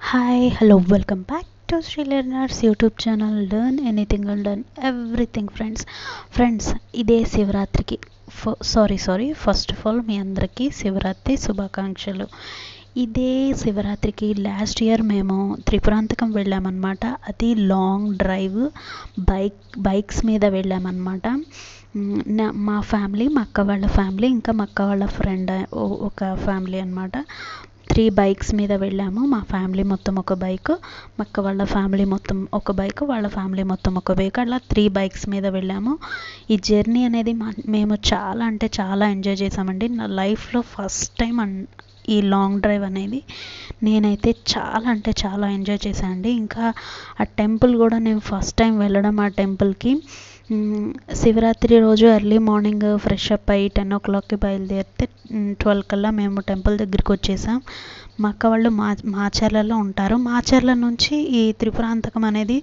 Hi hello welcome back to Sri learners YouTube channel learn anything and learn everything friends friends ఇదే శివరాత్రికి sorry sorry first of all మీ అందరికీ శివరాత్రి శుభాకాంక్షలు. ఇదే శివరాత్రికి last year మేము త్రిపురాంతకం వెళ్ళామన్నమాట. అది లాంగ్ డ్రైవ్ బైక్ బైక్స్ మీద వెళ్ళామన్నమాట. నా మా ఫ్యామిలీ మా అక్క వాళ్ళ ఫ్యామిలీ ఇంకా మా అక్క వాళ్ళ ఫ్రెండ్ ఒక ఫ్యామిలీ అనమాట త్రీ బైక్స్ మీద వెళ్ళాము. మా ఫ్యామిలీ మొత్తం ఒక బైక్ మా అక్క వాళ్ళ ఫ్యామిలీ మొత్తం ఒక బైక్ వాళ్ళ ఫ్యామిలీ మొత్తం ఒక బైక్. అలా త్రీ బైక్స్ మీద వెళ్ళాము. ఈ జర్నీ అనేది మా మేము చాలా అంటే చాలా ఎంజాయ్ చేసామండి. నా లైఫ్లో ఫస్ట్ టైం అన్ ఈ లాంగ్ డ్రైవ్ అనేది నేనైతే చాలా అంటే చాలా ఎంజాయ్ చేశాను అండి ఇంకా ఆ టెంపుల్ కూడా నేను ఫస్ట్ టైం వెళ్ళడం ఆ టెంపుల్కి శివరాత్రి రోజు ఎర్లీ మార్నింగ్ ఫ్రెష్ అప్ అయ్యి టెన్ ఓ క్లాక్కి బయలుదేరితే ట్వెల్వ్ కల్లా మేము టెంపుల్ దగ్గరికి వచ్చేసాం. మా అక్క వాళ్ళు మా మాచర్లలో ఉంటారు. మాచర్ల నుంచి ఈ త్రిపురాంతకం అనేది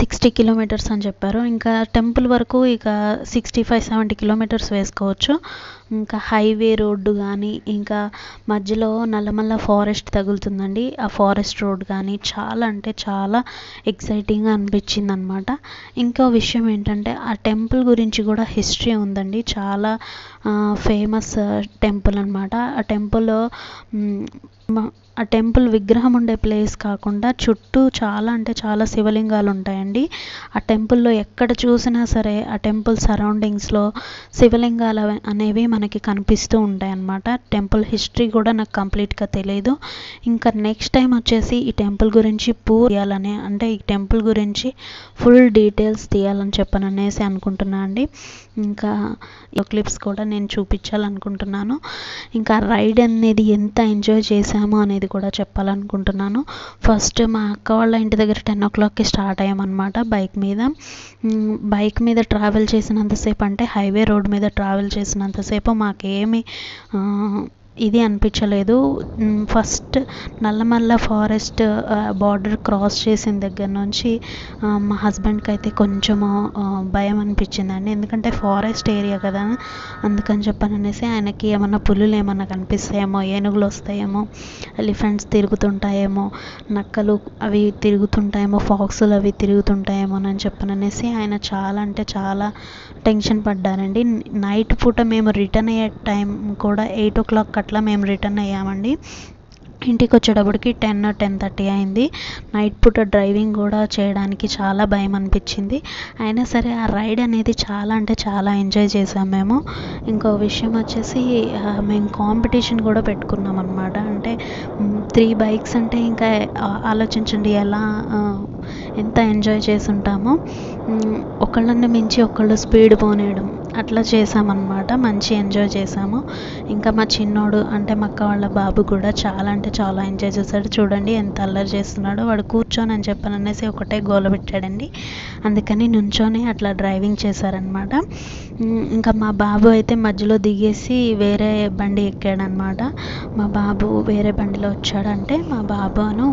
సిక్స్టీ కిలోమీటర్స్ అని చెప్పారు. ఇంకా టెంపుల్ వరకు ఇక సిక్స్టీ ఫైవ్ సెవెంటీ కిలోమీటర్స్ వేసుకోవచ్చు. ఇంకా హైవే రోడ్డు కానీ ఇంకా మధ్యలో నల్లమల్ల ఫారెస్ట్ తగులుతుందండి. ఆ ఫారెస్ట్ రోడ్ కానీ చాలా అంటే చాలా ఎక్సైటింగ్గా అనిపించింది అనమాట ఇంకో విషయం ఏంటంటే ఆ టెంపుల్ గురించి కూడా హిస్టరీ ఉందండి. చాలా ఫేమస్ టెంపుల్ అనమాట ఆ టెంపుల్ ఆ టెంపుల్ విగ్రహం ఉండే ప్లేస్ కాకుండా చుట్టూ చాలా అంటే చాలా శివలింగాలు ఉంటాయండి. ఆ టెంపుల్లో ఎక్కడ చూసినా సరే ఆ టెంపుల్ సరౌండింగ్స్లో శివలింగాలు అనేవి మనకి కనిపిస్తూ ఉంటాయి అన్నమాట టెంపుల్ హిస్టరీ కూడా నాకు కంప్లీట్గా తెలియదు ఇంకా నెక్స్ట్ టైం వచ్చేసి ఈ టెంపుల్ గురించి పూర్ తీయాలని అంటే ఈ టెంపుల్ గురించి ఫుల్ డీటెయిల్స్ తీయాలని చెప్పని అనేసి అనుకుంటున్నా అండి. ఇంకా క్లిప్స్ కూడా నేను చూపించాలనుకుంటున్నాను. ఇంకా రైడ్ అనేది ఎంత ఎంజాయ్ చేశామో అనేది కూడా చెప్పాలనుకుంటున్నాను. ఫస్ట్ మా అక్క వాళ్ళ ఇంటి దగ్గర టెన్ ఓ క్లాక్కి స్టార్ట్ అనమాట బైక్ మీద. బైక్ మీద ట్రావెల్ చేసినంతసేపు అంటే హైవే రోడ్ మీద ట్రావెల్ చేసినంతసేపు మాకేమి ఇది అనిపించలేదు. First Nallamala forest border cross చేసిన దగ్గర నుంచి మా హస్బెండ్కి అయితే కొంచెము భయం భయం అనిపించిందండి. ఎందుకంటే ఫారెస్ట్ ఏరియా కదా అందుకని చెప్పని అనేసి ఆయనకి ఏమన్నా పులులు ఏమన్నా కనిపిస్తాయేమో ఏనుగులు వస్తాయేమో ఎలిఫెంట్స్ తిరుగుతుంటాయేమో నక్కలు అవి తిరుగుతుంటాయేమో ఫాక్సులు అవి తిరుగుతుంటాయేమో అని చెప్పని అనేసి ఆయన చాలా అంటే చాలా టెన్షన్ పడ్డారండి. నైట్ పూట మేము రిటర్న్ అయ్యే టైం కూడా ఎయిట్ ఓ క్లాక్ అట్లా మేము రిటర్న్ అయ్యామండి. ఇంటికి వచ్చేటప్పటికి టెన్ టెన్ థర్టీ అయింది. నైట్ పూట డ్రైవింగ్ కూడా చేయడానికి చాలా భయం అనిపించింది. అయినా సరే ఆ రైడ్ అనేది చాలా అంటే చాలా ఎంజాయ్ చేసాం మేము. ఇంకో విషయం వచ్చేసి మేము కాంపిటీషన్ కూడా పెట్టుకున్నాం అనమాట అంటే త్రీ బైక్స్ అంటే ఇంకా ఆలోచించండి ఎలా ఎంత ఎంజాయ్ చేసి ఉంటామో ఒకళ్ళని మించి ఒకళ్ళు స్పీడ్ పోనేయడం. అట్లా చేసామన్నమాట మంచి ఎంజాయ్ చేసాము ఇంకా మా చిన్నోడు అంటే మా అక్క వాళ్ళ బాబు కూడా చాలా అంటే చాలా ఎంజాయ్ చేశాడు. చూడండి ఎంత అల్లరి చేస్తున్నాడో. వాడు కూర్చొని అని చెప్పని అనేసి ఒకటే గోల పెట్టాడండి. అందుకని నుంచొని అట్లా డ్రైవింగ్ చేశారనమాట ఇంకా మా బాబు అయితే మధ్యలో దిగేసి వేరే బండి ఎక్కాడనమాట మా బాబు వేరే బండిలో వచ్చాడంటే మా బాబును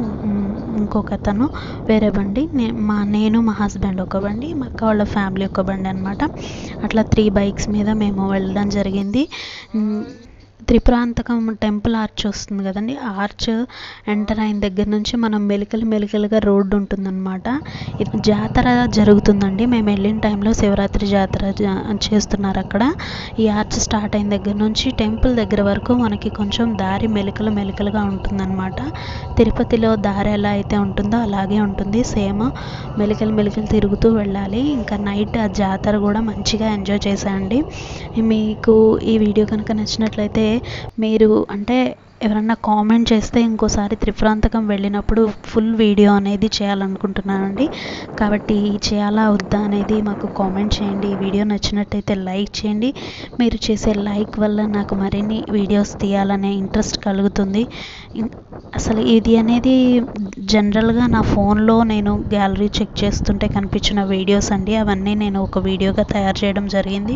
ఇంకొక అతను వేరే బండి. నే- మా నేను మా హస్బెండ్ ఒక బండి మా అక్క వాళ్ళ ఫ్యామిలీ ఒక బండి అనమాట అట్లా త్రీ బైక్స్ మీద మేము వెళ్ళడం జరిగింది. త్రిపురాంతకం టెంపుల్ ఆర్చ్ వస్తుంది కదండి. ఆర్చ్ ఎంటర్ అయిన దగ్గర నుంచి మనం మెలికలు మెలికలుగా రోడ్డు ఉంటుందన్నమాట. ఇది జాతర జరుగుతుందండి. మేము వెళ్ళిన టైంలో శివరాత్రి జాతర చేస్తున్నారు అక్కడ. ఈ ఆర్చ్ స్టార్ట్ అయిన దగ్గర నుంచి టెంపుల్ దగ్గర వరకు మనకి కొంచెం దారి మెలికలు మెలికలుగా ఉంటుందన్నమాట. తిరుపతిలో దారి ఎలా అయితే ఉంటుందో అలాగే ఉంటుంది. సేమ్ మెలికలు మెలికలు తిరుగుతూ వెళ్ళాలి. ఇంకా నైట్ ఆ జాతర కూడా మంచిగా ఎంజాయ్ చేశాయండి మీకు ఈ వీడియో కనుక నచ్చినట్లయితే మీరు అంటే ఎవరన్నా కామెంట్ చేస్తే ఇంకోసారి త్రిపురాంతకం వెళ్ళినప్పుడు ఫుల్ వీడియో అనేది చేయాలనుకుంటున్నానండి. కాబట్టి చేయాలా వద్దా అనేది మాకు కామెంట్ చేయండి. ఈ వీడియో నచ్చినట్టయితే లైక్ చేయండి. మీరు చేసే లైక్ వల్ల నాకు మరిన్ని వీడియోస్ తీయాలనే ఇంట్రెస్ట్ కలుగుతుంది. అసలు ఇది అనేది జనరల్గా నా ఫోన్లో నేను గ్యాలరీ చెక్ చేస్తుంటే కనిపించిన వీడియోస్ అండి. అవన్నీ నేను ఒక వీడియోగా తయారు చేయడం జరిగింది.